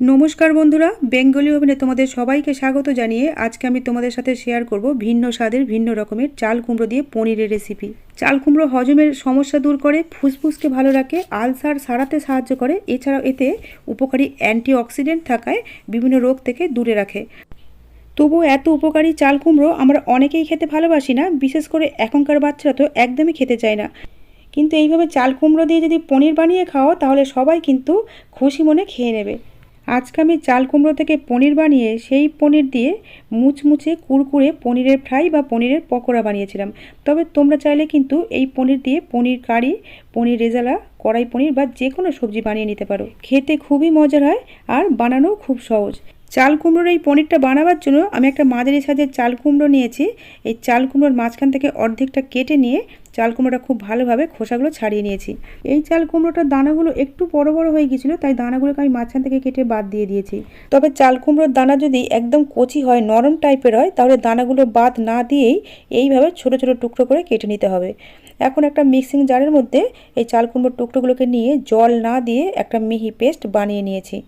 নমস্কার বন্ধুরা, বেঙ্গলি ওভেনে তোমাদের সবাইকে স্বাগত জানিয়ে আজকে আমি তোমাদের সাথে শেয়ার করব ভিন্ন স্বাদের ভিন্ন রকমের চাল কুমড়ো দিয়ে পনিরের রেসিপি চাল কুমড়ো হজমের সমস্যা দূর করে, ফুসফুসকে ভালো রাখে, আলসার সারাতে সাহায্য করে, এছাড়াও এতে উপকারী অ্যান্টিঅক্সিডেন্ট থাকায় বিভিন্ন রোগ থেকে দূরে রাখে। তবু এত উপকারী চাল কুমড়ো আমরা অনেকেই খেতে ভালোবাসি না, বিশেষ করে এখনকার বাচ্চারা তো একদমই খেতে চায় না। কিন্তু এইভাবে চাল কুমড়ো দিয়ে যদি পনির বানিয়ে খাও তাহলে সবাই কিন্তু খুশি মনে খেয়ে নেবে। আজকে আমি চাল কুমড়ো থেকে পনির বানিয়ে সেই পনির দিয়ে মুচমুচে কুরকুরে পনিরের ফ্রাই বা পনিরের পকোড়া বানিয়েছিলাম। তবে তোমরা চাইলে কিন্তু এই পনির দিয়ে পনির কারি, পনির রেজালা, কড়াই পনির বা যে কোনো সবজি বানিয়ে নিতে পারো। খেতে খুবই মজার হয় আর বানানো খুব সহজ। চাল কুমড়োর এই পনিরটা বানাবার জন্য আমি একটা মাঝারি সাইজের চাল কুমড়ো নিয়েছি। এই চাল কুমড়োর মাঝখান থেকে অর্ধেকটা কেটে নিয়ে চাল কুমড়োটা খুব ভালোভাবে খোসাগুলো ছাড়িয়ে নিয়েছি। এই চাল কুমড়োটার দানাগুলো একটু বড় বড় হয়ে গিয়েছিল, তাই দানাগুলোকে আমি মাঝখান থেকে কেটে বাদ দিয়ে দিয়েছি। তবে চাল কুমড়োর দানা যদি একদম কচি হয়, নরম টাইপের হয়, তাহলে দানাগুলো বাদ না দিয়েই এইভাবে ছোট ছোট টুকরো করে কেটে নিতে হবে। এখন একটা মিক্সিং জারের মধ্যে এই চাল কুমড়োর টুকরোগুলোকে নিয়ে জল না দিয়ে একটা মিহি পেস্ট বানিয়ে নিয়েছি।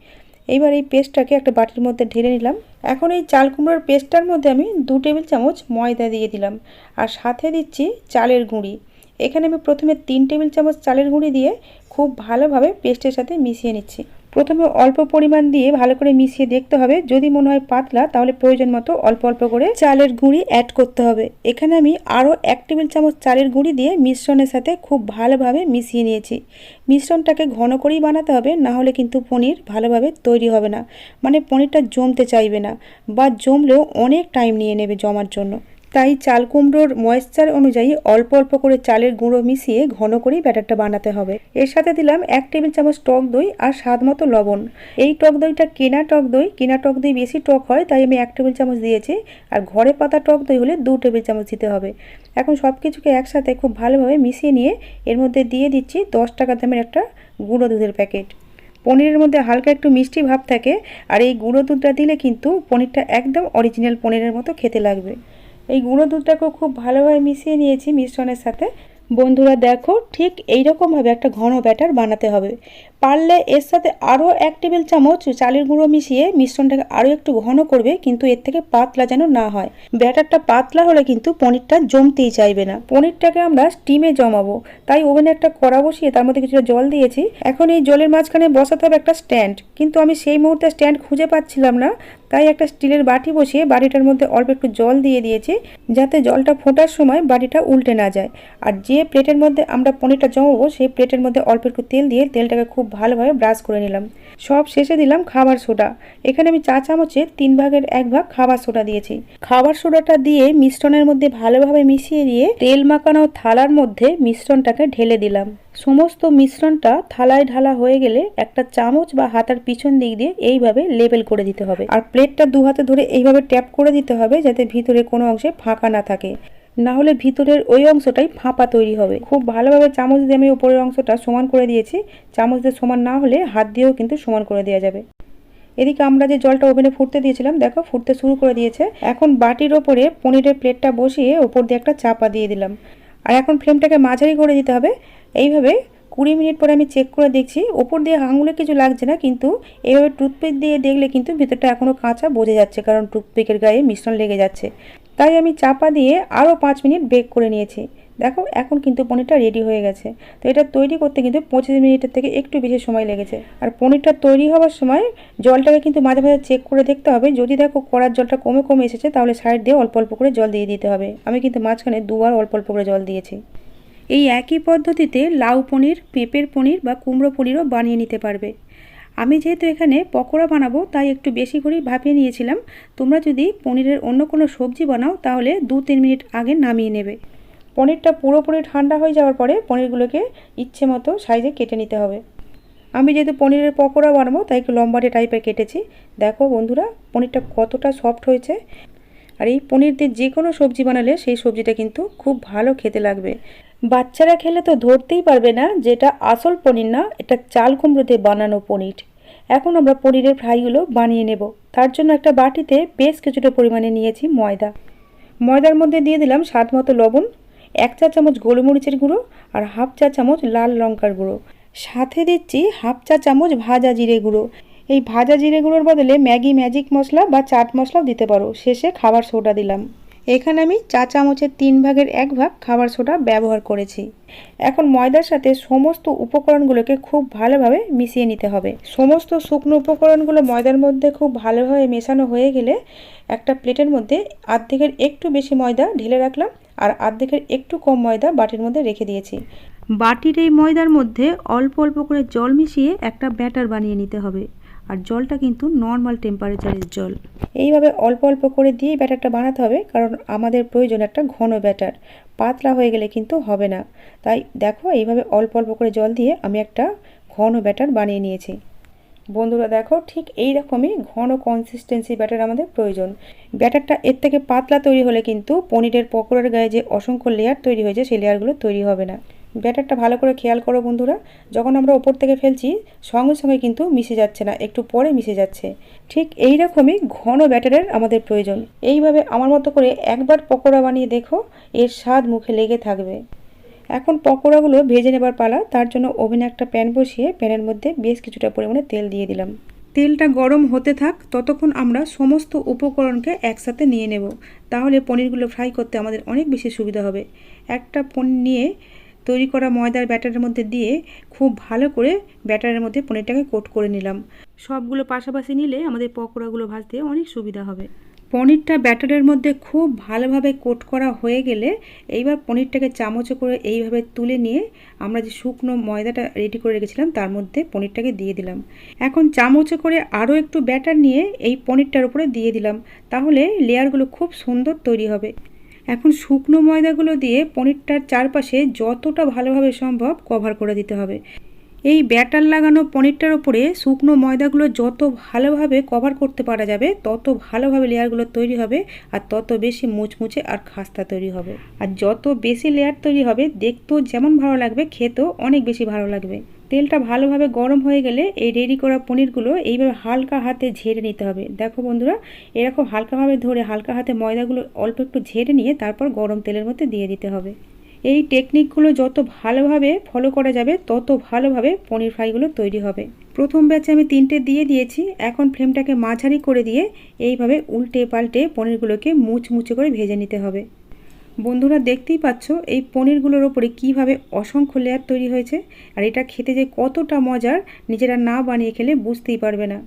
এইবার এই পেস্টটাকে একটা বাটির মধ্যে ঢেলে নিলাম। এখন এই চাল কুমড়োর পেস্টটার মধ্যে আমি দু টেবিল চামচ ময়দা দিয়ে দিলাম আর সাথে দিচ্ছি চালের গুঁড়ি। এখানে আমি প্রথমে তিন টেবিল চামচ চালের গুঁড়ি দিয়ে খুব ভালোভাবে পেস্টের সাথে মিশিয়ে নিচ্ছি। প্রথমে অল্প পরিমাণ দিয়ে ভালো করে মিশিয়ে দেখতে হবে। যদি মনে হয় পাতলা, তাহলে প্রয়োজন মতো অল্প অল্প করে চালের গুঁড়ি অ্যাড করতে হবে। এখানে আমি আরও এক টেবিল চামচ চালের গুঁড়ি দিয়ে মিশ্রণের সাথে খুব ভালোভাবে মিশিয়ে নিয়েছি। মিশ্রণটাকে ঘন করেই বানাতে হবে, না হলে কিন্তু পনির ভালোভাবে তৈরি হবে না। মানে পনিরটা জমতে চাইবে না বা জমলেও অনেক টাইম নিয়ে নেবে জমার জন্য। তাই চাল কুমড়োর ময়েশ্চার অনুযায়ী অল্প অল্প করে চালের গুঁড়ো মিশিয়ে ঘন করেই ব্যাটারটা বানাতে হবে। এর সাথে দিলাম এক টেবিল চামচ টক দই আর স্বাদ মতো লবণ। এই টক দইটা কেনা টক দই, কেনা টক দই বেশি টক হয়, তাই আমি এক টেবিল চামচ দিয়েছি। আর ঘরে পাতা টক দই হলে দু টেবিল চামচ দিতে হবে। এখন সব কিছুকে একসাথে খুব ভালোভাবে মিশিয়ে নিয়ে এর মধ্যে দিয়ে দিচ্ছি দশ টাকা দামের একটা গুঁড়ো দুধের প্যাকেট। পনিরের মধ্যে হালকা একটু মিষ্টি ভাব থাকে, আর এই গুঁড়ো দুধটা দিলে কিন্তু পনিরটা একদম অরিজিনাল পনিরের মতো খেতে লাগবে। এই গুঁড়ো দুধটাকেও খুব ভালোভাবে মিশিয়ে নিয়েছি মিশ্রণের সাথে। বন্ধুরা দেখো, ঠিক এইরকমভাবে একটা ঘন ব্যাটার বানাতে হবে। পারলে এর সাথে আরও এক টেবিল চামচ চালের গুঁড়ো মিশিয়ে মিশ্রণটাকে আরও একটু ঘন করবে, কিন্তু এর থেকে পাতলা যেন না হয়। ব্যাটারটা পাতলা হলে কিন্তু পনিরটা জমতেই চাইবে না। পনিরটাকে আমরা স্টিমে জমাবো। তাই ওভেনে একটা কড়া বসিয়ে তার মধ্যে কিছুটা জল দিয়েছি। এখন এই জলের মাঝখানে বসাতে হবে একটা স্ট্যান্ড। কিন্তু আমি সেই মুহূর্তে স্ট্যান্ড খুঁজে পাচ্ছিলাম না। তাই একটা স্টিলের বাটি বসিয়ে বাটিটার মধ্যে অল্প একটু জল দিয়ে দিয়েছি, যাতে জলটা ফোটার সময় বাটিটা উল্টে না যায়। আর যে প্লেটের মধ্যে আমরা পনিরটা জমাবো, সেই প্লেটের মধ্যে অল্প একটু তেল দিয়ে তেলটাকে খুব ভালোভাবে ব্রাশ করে নিলাম। সব শেষে দিলাম খাবার সোডা। এখানে আমি চা চামচে তিন ভাগের এক ভাগ খাবার সোডা দিয়েছি। খাবার সোডাটা দিয়ে মিশ্রণের মধ্যে ভালোভাবে মিশিয়ে দিয়ে তেল মাখানো থালার মধ্যে মিশ্রণটাকে ঢেলে দিলাম। সমস্ত মিশ্রণটা থালায় ঢালা হয়ে গেলে একটা চামচ বা হাতার পিছন দিক দিয়ে এইভাবে লেবেল করে দিতে হবে। আর প্লেটটা দু হাতে ধরে এইভাবে ট্যাপ করে দিতে হবে যাতে ভিতরে কোনো অংশে ফাঁকা না থাকে। না হলে ভিতরের ওই অংশটাই ফাঁপা তৈরি হবে। খুব ভালোভাবে চামচ দিয়ে আমি উপরের অংশটা সমান করে দিয়েছি। চামচ দিয়ে সমান না হলে হাত দিয়েও কিন্তু সমান করে দেওয়া যাবে। এদিকে আমরা যে জলটা ওভেনে ফুটতে দিয়েছিলাম, দেখো ফুটতে শুরু করে দিয়েছে। এখন বাটির ওপরে পনিরের প্লেটটা বসিয়ে ওপর দিয়ে একটা চাপা দিয়ে দিলাম। আর এখন ফ্লেমটাকে মাঝারি করে দিতে হবে। এইভাবে কুড়ি মিনিট পরে আমি চেক করে দেখছি, ওপর দিয়ে আঙুলে কিছু লাগছে না, কিন্তু এইভাবে টুথপিক দিয়ে দেখলে কিন্তু ভিতরটা এখনও কাঁচা বোঝা যাচ্ছে, কারণ টুথপিকের গায়ে মিশ্রণ লেগে যাচ্ছে। তাই আমি চাপা দিয়ে আরও পাঁচ মিনিট বেক করে নিয়েছি। দেখো, এখন কিন্তু পনিরটা রেডি হয়ে গেছে। তো এটা তৈরি করতে কিন্তু পঁচিশ মিনিটের থেকে একটু বেশি সময় লেগেছে। আর পনিরটা তৈরি হওয়ার সময় জলটাকে কিন্তু মাঝে মাঝে চেক করে দেখতে হবে। যদি দেখো কড়ার জলটা কমে কমে এসেছে, তাহলে সাইড দিয়ে অল্প অল্প করে জল দিয়ে দিতে হবে। আমি কিন্তু মাঝখানে দুবার অল্প অল্প করে জল দিয়েছি। এই একই পদ্ধতিতে লাউ পনির, পেঁপের পনির বা কুমড়ো পনিরও বানিয়ে নিতে পারবে। আমি যেহেতু এখানে পকোড়া বানাবো, তাই একটু বেশি করেই ভাপিয়ে নিয়েছিলাম। তোমরা যদি পনিরের অন্য কোনো সবজি বানাও, তাহলে দু তিন মিনিট আগে নামিয়ে নেবে। পনিরটা পুরোপুরি ঠান্ডা হয়ে যাওয়ার পরে পনিরগুলোকে ইচ্ছে মতো সাইজে কেটে নিতে হবে। আমি যেহেতু পনিরের পকোড়া বানাবো, তাই একটু লম্বাটে টাইপের কেটেছি। দেখো বন্ধুরা, পনিরটা কতটা সফট হয়েছে। আর এই পনির দিয়ে যে কোনো সবজি বানালে সেই সবজিটা কিন্তু খুব ভালো খেতে লাগবে। বাচ্চারা খেলে তো ধরতেই পারবে না, যেটা আসল পনির না, এটা চাল কুমড়োতে বানানো পনির। এখন আমরা পনিরের ফ্রাইগুলো বানিয়ে নেব। তার জন্য একটা বাটিতে বেশ কিছুটা পরিমাণে নিয়েছি ময়দা। ময়দার মধ্যে দিয়ে দিলাম স্বাদ মতো লবণ, এক চা চামচ গোলমরিচের গুঁড়ো আর হাফ চা চামচ লাল লঙ্কার গুঁড়ো। সাথে দিচ্ছি হাফ চা চামচ ভাজা জিরে গুঁড়ো। এই ভাজা জিরেগুলোর বদলে ম্যাগি ম্যাজিক মশলা বা চাট মশলাও দিতে পারো। শেষে খাবার সোডা দিলাম। এখানে আমি চা চামচের তিন ভাগের এক ভাগ খাবার সোডা ব্যবহার করেছি। এখন ময়দার সাথে সমস্ত উপকরণগুলোকে খুব ভালোভাবে মিশিয়ে নিতে হবে। সমস্ত শুকনো উপকরণগুলো ময়দার মধ্যে খুব ভালোভাবে মেশানো হয়ে গেলে একটা প্লেটের মধ্যে আর্ধেকের একটু বেশি ময়দা ঢেলে রাখলাম আর আর্ধেকের একটু কম ময়দা বাটির মধ্যে রেখে দিয়েছি। বাটির এই ময়দার মধ্যে অল্প অল্প করে জল মিশিয়ে একটা ব্যাটার বানিয়ে নিতে হবে। আর জলটা কিন্তু নর্মাল টেম্পারেচারের জল। এইভাবে অল্প অল্প করে দিয়ে ব্যাটারটা বানাতে হবে, কারণ আমাদের প্রয়োজন একটা ঘন ব্যাটার। পাতলা হয়ে গেলে কিন্তু হবে না। তাই দেখো, এইভাবে অল্প অল্প করে জল দিয়ে আমি একটা ঘন ব্যাটার বানিয়ে নিয়েছি। বন্ধুরা দেখো, ঠিক এই রকমই ঘন কনসিস্টেন্সি ব্যাটার আমাদের প্রয়োজন। ব্যাটারটা এর থেকে পাতলা তৈরি হলে কিন্তু পনিরের পকোড়ার গায়ে যে অসংখ্য লেয়ার তৈরি হয়েছে সেই লেয়ারগুলো তৈরি হবে না। ব্যাটারটা ভালো করে খেয়াল করো বন্ধুরা। যখন আমরা ওপর থেকে ফেলছি, সঙ্গে সঙ্গে কিন্তু মিশে যাচ্ছে না, একটু পরে মিশে যাচ্ছে। ঠিক এই রকমই ঘন ব্যাটারের আমাদের প্রয়োজন। এইভাবে আমার মতো করে একবার পকোড়া বানিয়ে দেখো, এর স্বাদ মুখে লেগে থাকবে। এখন পকোড়াগুলো ভেজে নেবার পালা, তার জন্য ওভেনে একটা প্যান বসিয়ে প্যানের মধ্যে বেশ কিছুটা পরিমাণে তেল দিয়ে দিলাম। তেলটা গরম হতে থাক, ততক্ষণ আমরা সমস্ত উপকরণকে একসাথে নিয়ে নেব। তাহলে পনিরগুলো ফ্রাই করতে আমাদের অনেক বেশি সুবিধা হবে। একটা পনির নিয়ে তৈরি করা ময়দার ব্যাটারের মধ্যে দিয়ে খুব ভালো করে ব্যাটারের মধ্যে পনিরটাকে কোট করে নিলাম। সবগুলো পাশাপাশি নিলে আমাদের পকোড়াগুলো ভাজতে অনেক সুবিধা হবে। পনিরটা ব্যাটারের মধ্যে খুব ভালোভাবে কোট করা হয়ে গেলে এইবার পনিরটাকে চামচে করে এইভাবে তুলে নিয়ে আমরা যে শুকনো ময়দাটা রেডি করে রেখেছিলাম তার মধ্যে পনিরটাকে দিয়ে দিলাম। এখন চামচে করে আরও একটু ব্যাটার নিয়ে এই পনিরটার উপরে দিয়ে দিলাম। তাহলে লেয়ারগুলো খুব সুন্দর তৈরি হবে। এখন শুকনো ময়দাগুলো দিয়ে পনিরটার চারপাশে যতটা ভালোভাবে সম্ভব কভার করে দিতে হবে। এই ব্যাটার লাগানো পনিরটার উপরে শুকনো ময়দাগুলো যত ভালোভাবে কভার করতে পারা যাবে, তত ভালোভাবে লেয়ারগুলো তৈরি হবে আর তত বেশি মুচমুচে আর খাস্তা তৈরি হবে। আর যত বেশি লেয়ার তৈরি হবে, দেখতেও যেমন ভালো লাগবে, খেতেও অনেক বেশি ভালো লাগবে। তেলটা ভালোভাবে গরম হয়ে গেলে এই রেডি করা পনিরগুলো এইভাবে হালকা হাতে ঝেড়ে নিতে হবে। দেখো বন্ধুরা, এরকম হালকাভাবে ধরে হালকা হাতে ময়দাগুলো অল্প একটু ঝেড়ে নিয়ে তারপর গরম তেলের মধ্যে দিয়ে দিতে হবে। এই টেকনিকগুলো যত ভালোভাবে ফলো করা যাবে, তত ভালোভাবে পনির ফ্রাইগুলো তৈরি হবে। প্রথম ব্যাচে আমি তিনটে দিয়ে দিয়েছি, এখন ফ্লেমটাকে মাঝারি করে দিয়ে এইভাবে উল্টে পাল্টে পনিরগুলোকে মুচমুচে করে ভেজে নিতে হবে। বন্ধুরা, দেখতেই পাচ্ছ এই পনিরগুলোর ওপরে কীভাবে অসংখ্য লেয়ার তৈরি হয়েছে, আর এটা খেতে যে কতটা মজার, নিজেরা না বানিয়ে খেলে বুঝতেই পারবে না।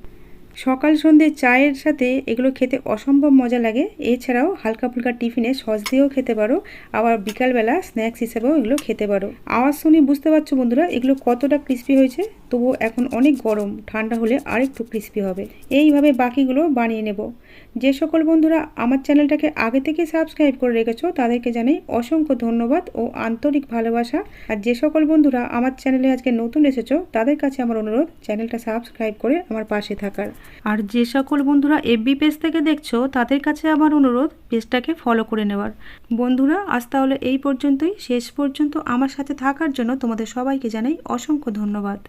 সকাল সন্ধে চায়ের সাথে এগুলো খেতে অসম্ভব মজা লাগে। এছাড়াও হালকা ফুলকা টিফিনে সস দিয়েও খেতে পারো। আবার বিকালবেলা স্ন্যাক্স হিসেবেও এগুলো খেতে পারো। আওয়াজ শুনে বুঝতে পারছ বন্ধুরা, এগুলো কতটা ক্রিস্পি হয়েছে? তবুও এখন অনেক গরম, ঠান্ডা হলে আরেকটু ক্রিস্পি হবে। এইভাবে বাকিগুলো বানিয়ে নেব। যে সকল বন্ধুরা আমার চ্যানেলটাকে আগে থেকে সাবস্ক্রাইব করে রেখেছো, তাদেরকে জানাই অসংখ্য ধন্যবাদ ও আন্তরিক ভালোবাসা। আর যে সকল বন্ধুরা আমার চ্যানেলে আজকে নতুন এসেছ, তাদের কাছে আমার অনুরোধ, চ্যানেলটা সাবস্ক্রাইব করে আমার পাশে থাকার। আর যে সকল বন্ধুরা এফবি পেজ থেকে দেখছ, তাদের কাছে আমার অনুরোধ পেজটাকে ফলো করে নেওয়ার। বন্ধুরা, আজ তাহলে এই পর্যন্তই। শেষ পর্যন্ত আমার সাথে থাকার জন্য তোমাদের সবাইকে জানাই অসংখ্য ধন্যবাদ।